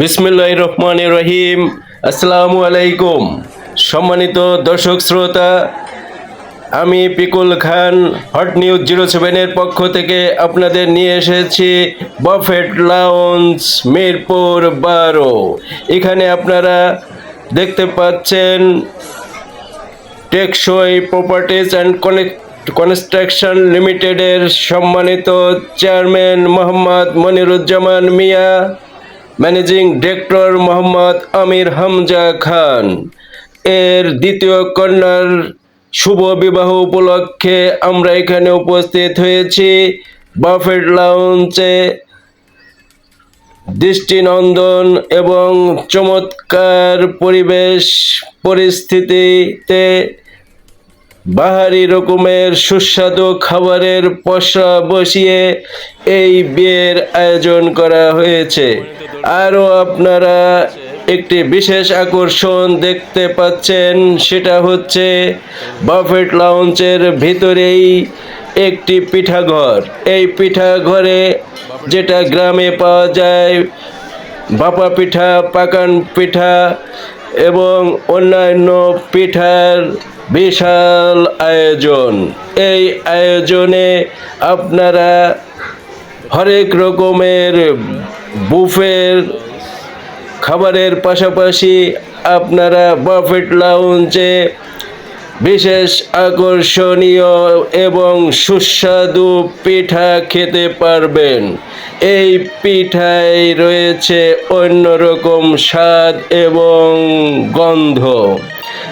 বিসমিল্লাহ রহমান রহিম আসসালামু আলাইকুম সম্মানিত দর্শক শ্রোতা, আমি Pikul Khan, hot news zero সেভেনের পক্ষ থেকে আপনাদের নিয়ে এসেছি বফেট লাউন্স মিরপুর বারো। এখানে আপনারা দেখতে পাচ্ছেন টেকসই প্রপার্টিজ অ্যান্ড কনস্ট্রাকশন লিমিটেডের সম্মানিত chairman Mohammad Moniruzzaman Mia. Managing director Mohammad Amir Hamza Khan এর দ্বিতীয় কন্যার শুভ বিবাহ উপলক্ষে আমরা এখানে উপস্থিত হয়েছি। বাফেট লাউঞ্চে দৃষ্টিনন্দন এবং চমৎকার পরিবেশ পরিস্থিতিতে বাহারি রকমের সুস্বাদু খাবারের পশা বসিয়ে এই বিয়ের আয়োজন করা হয়েছে। আরও আপনারা একটি বিশেষ আকর্ষণ দেখতে পাচ্ছেন, সেটা হচ্ছে বাফেট লাউঞ্চের ভিতরেই একটি পিঠাঘর। এই পিঠাঘরে যেটা গ্রামে পাওয়া যায়, বাপা পিঠা, পাকান পিঠা এবং অন্যান্য পিঠার বিশাল আয়োজন। এই আয়োজনে আপনারা হরেক রকমের বুফের খাবারের পাশাপাশি আপনারা বাফেট লাউঞ্জে বিশেষ আকর্ষণীয় এবং সুস্বাদু পিঠা খেতে পারবেন। এই পিঠায় রয়েছে অন্যরকম স্বাদ এবং গন্ধ।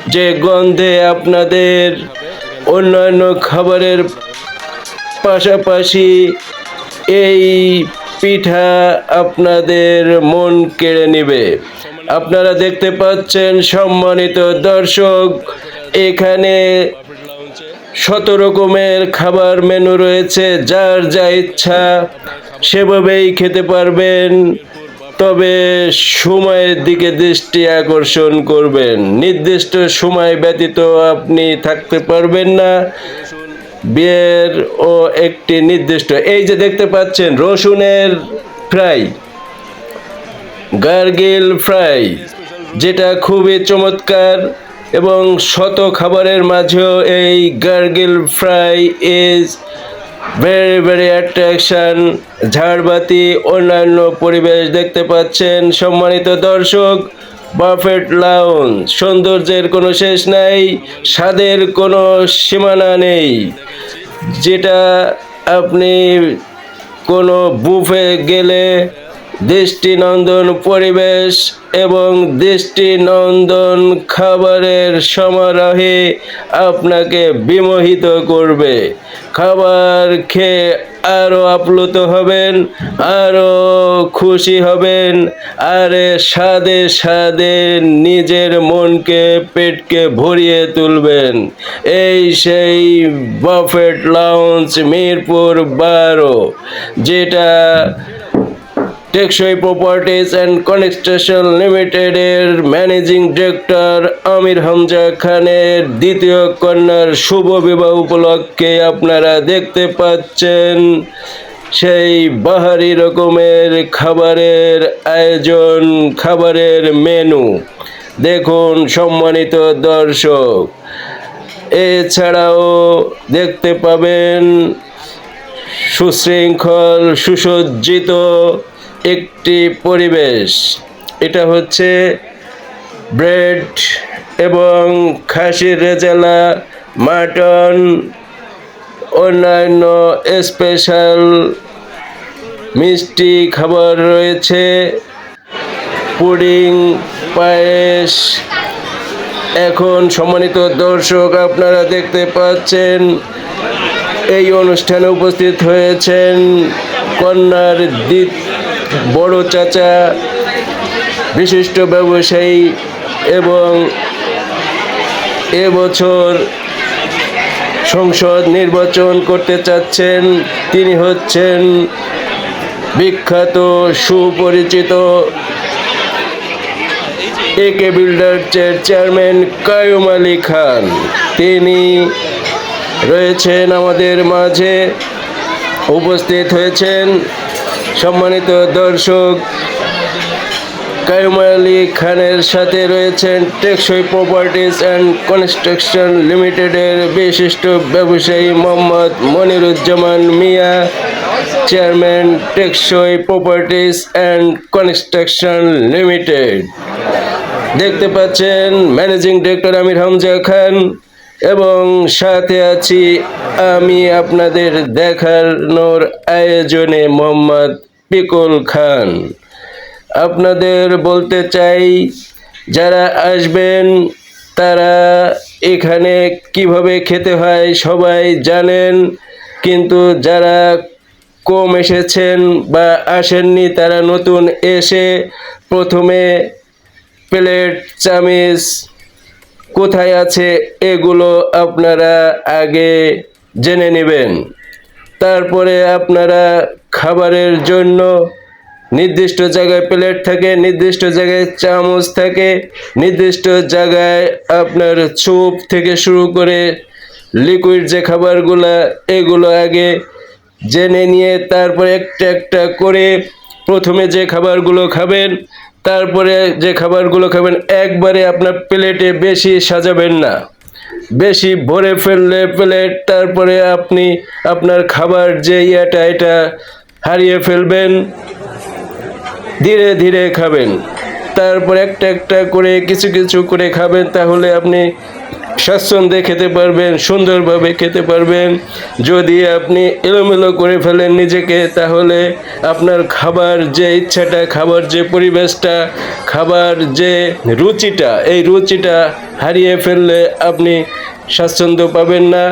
যে গন্ধে আপনাদের অন্যান্য খাবারের পাশাপাশি এই পিঠা আপনাদের মন কেড়ে নেবে। আপনারা দেখতে পাচ্ছেন সম্মানিত দর্শক, এখানে শত রকমের খাবার মেনু রয়েছে, যার যা ইচ্ছা সেভাবেই খেতে পারবেন, তবে সময়ের দিকে দৃষ্টি আকর্ষণ করবেন। নির্দিষ্ট সময় ব্যতীত আপনি থাকতে পারবেন না। বিয়ের ও একটি নির্দিষ্ট, এই যে দেখতে পাচ্ছেন, রসুনের ফ্রাই, গার্গিল ফ্রাই, যেটা খুবই চমৎকার এবং শত খাবারের মাঝেও এই garlic fry is very very attraction ঝাড়বাতি, অন্যান্য পরিবেশ দেখতে পাচ্ছেন সম্মানিত দর্শক। বাফেট লাউঞ্জ সৌন্দর্যের কোনো শেষ নাই, স্বাদের কোনো সীমানা নেই। যেটা আপনি কোনো বুফে গেলে দৃষ্টিনন্দন পরিবেশ এবং দৃষ্টিনন্দন খাবারের সমারোহে আপনাকে বিমোহিত করবে। খাবার খেয়ে আরও আপ্লুত হবেন আরও খুশি হবেন, আরে স্বাদে স্বাদে নিজের মনকে, পেটকে ভরিয়ে তুলবেন। এই সেই বাফেট লাউঞ্জ মিরপুর বারো, যেটা টেকসই প্রপার্টিজ অ্যান্ড কনস্ট্রাকশন লিমিটেডের ম্যানেজিং ডিরেক্টর আমির হামজা খানের দ্বিতীয় কন্যার শুভ বিবাহ উপলক্ষে আপনারা দেখতে পাচ্ছেন সেই বাহারি রকমের খাবারের আয়োজন, খাবারের মেনু দেখুন সম্মানিত দর্শক। এছাড়াও দেখতে পাবেন সুশৃঙ্খল, সুসজ্জিত একটি পরিবেশ। এটা হচ্ছে ব্রেড এবং খাসির রেজালা, মাটন, অন্যান্য স্পেশাল মিষ্টি খাবার রয়েছে। পুডিং, পায়েস। এখন সম্মানিত দর্শক, আপনারা দেখতে পাচ্ছেন, এই অনুষ্ঠানে উপস্থিত হয়েছেন কন্যার দ্বিত বড় চাচা, বিশিষ্ট ব্যবসায়ী এবং এবছর সংসদ নির্বাচন করতে চাচ্ছেন। তিনি হচ্ছেন বিখ্যাত, সুপরিচিত এ একে বিল্ডার্সের চেয়ারম্যান কায়ুম আলী খান। তিনি রয়েছেন আমাদের মাঝে উপস্থিত হয়েছেন। সম্মানিত দর্শক, কায়ুম আলী খানের সাথে রয়েছেন টেকসই প্রপার্টিজ অ্যান্ড কনস্ট্রাকশন লিমিটেডের বিশিষ্ট ব্যবসায়ী Mohammad Moniruzzaman Mia, chairman Teksoi properties and construction limited. দেখতে পাচ্ছেন ম্যানেজিং ডিরেক্টর আমির হামজা খান এবং সাথে আছি আমি আপনাদের দেখানোর আয়োজনে মোহাম্মদ পিকুল খান। আপনাদের বলতে চাই, যারা আসবেন, তারা এখানে কীভাবে খেতে হয় সবাই জানেন, কিন্তু যারা কম এসেছেন বা আসেননি, তারা নতুন এসে প্রথমে প্লেট, চামিচ কোথায় আছে, এগুলো আপনারা আগে জেনে নেবেন। তারপরে আপনারা খাবারের জন্য নির্দিষ্ট জায়গায় প্লেট থাকে, নির্দিষ্ট জায়গায় চামচ থাকে, নির্দিষ্ট জায়গায় আপনার চুপ থেকে শুরু করে লিকুইড যে খাবারগুলা, এগুলো আগে জেনে নিয়ে তারপরে একটা একটা করে প্রথমে যে খাবারগুলো খাবেন, তারপরে যে খাবারগুলো খাবেন একবারে আপনার প্লেটে বেশি সাজাবেন না। বেশি ভরে ফেললে প্লেট, তারপরে আপনি আপনার খাবার যে ইয়েটা, এটা হারিয়ে ফেলবেন, ধীরে ধীরে খাবেন। তারপর একটা একটা করে, কিছু কিছু করে খাবেন, তাহলে আপনি স্বাচ্ছন্দ্যে খেতে পারবেন, সুন্দরভাবে খেতে পারবেন। যদি আপনি এলোমেলো করে ফেলেন নিজেকে, তাহলে আপনার খাবার যে ইচ্ছাটা, খাবার যে পরিবেশটা, খাবার যে রুচিটা, এই রুচিটা হারিয়ে ফেললে আপনি স্বাচ্ছন্দ্য পাবেন না।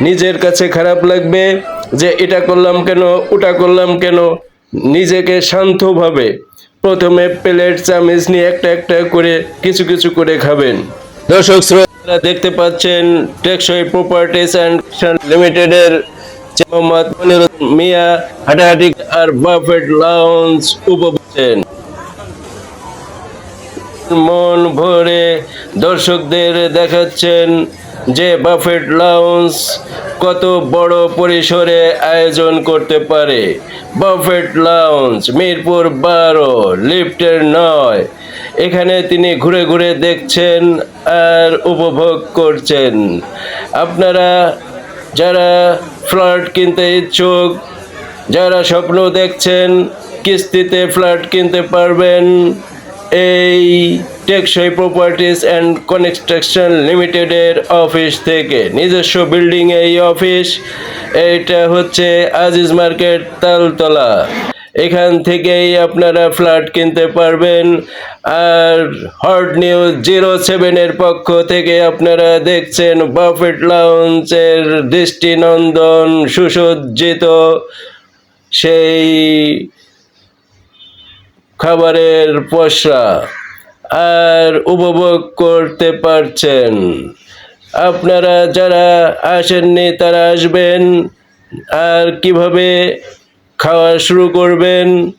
নিজের কাছে খারাপ লাগবে যে, এটা করলাম কেন? ওটা করলাম কেন? নিজেকে শান্তভাবে প্রথমে প্লেট, চামিচ নিয়ে একটা একটা করে কিছু কিছু করে খাবেন। দর্শক শ্রোতা দেখতে পাচ্ছেন টেকসই প্রপার্টিস অ্যান্ড লিমিটেডের মোহাম্মদ মনির মিয়া হাটাহাটি আর বাফেট লাউন্স উপভোগেন মন ভরে দর্শকদের দেখাচ্ছেন যে বাফেট লাউঞ্জ কত বড় পরিসরে আয়োজন করতে পারে? বাফেট লাউঞ্জ মিরপুর বারো, লিফটের নয়। এখানে তিনি ঘুরে ঘুরে দেখছেন আর উপভোগ করছেন। আপনারা যারা ফ্ল্যাট কিনতে ইচ্ছুক, যারা স্বপ্ন দেখছেন কিস্তিতে ফ্ল্যাট কিনতে পারবেন এই টেকসই প্রপার্টিস অ্যান্ড কনস্ট্রাকশন লিমিটেডের অফিস থেকে। নিজস্ব বিল্ডিং এই অফিস এইটা হচ্ছে আজিজ মার্কেট তালতলা। এখান থেকেই আপনারা ফ্ল্যাট কিনতে পারবেন। আর হট নিউজ জিরো সেভেনের পক্ষ থেকে আপনারা দেখছেন বাফেট লাউঞ্চের দৃষ্টিনন্দন সুসজ্জিত। সেই খাবারের পসরা আর উপভোগ করতে পারছেন। আপনারা যারা আসেননি, তারা আসবেন। আর কীভাবে খাওয়া শুরু করবেন,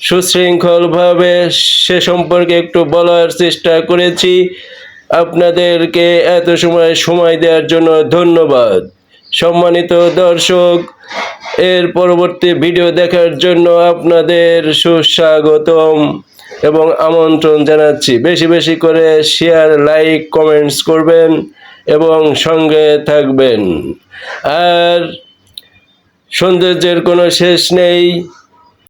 সুশৃঙ্খলভাবে সে সম্পর্কে একটু বলার চেষ্টা করেছি। আপনাদেরকে এত সময় সময় দেওয়ার জন্য ধন্যবাদ। সম্মানিত দর্শক, এর পরবর্তী ভিডিও দেখার জন্য আপনাদের সুস্বাগতম এবং আমন্ত্রণ জানাচ্ছি। বেশি বেশি করে শেয়ার লাইক কমেন্টস করবেন এবং সঙ্গে থাকবেন। আর সৌন্দর্যের কোনো শেষ নেই।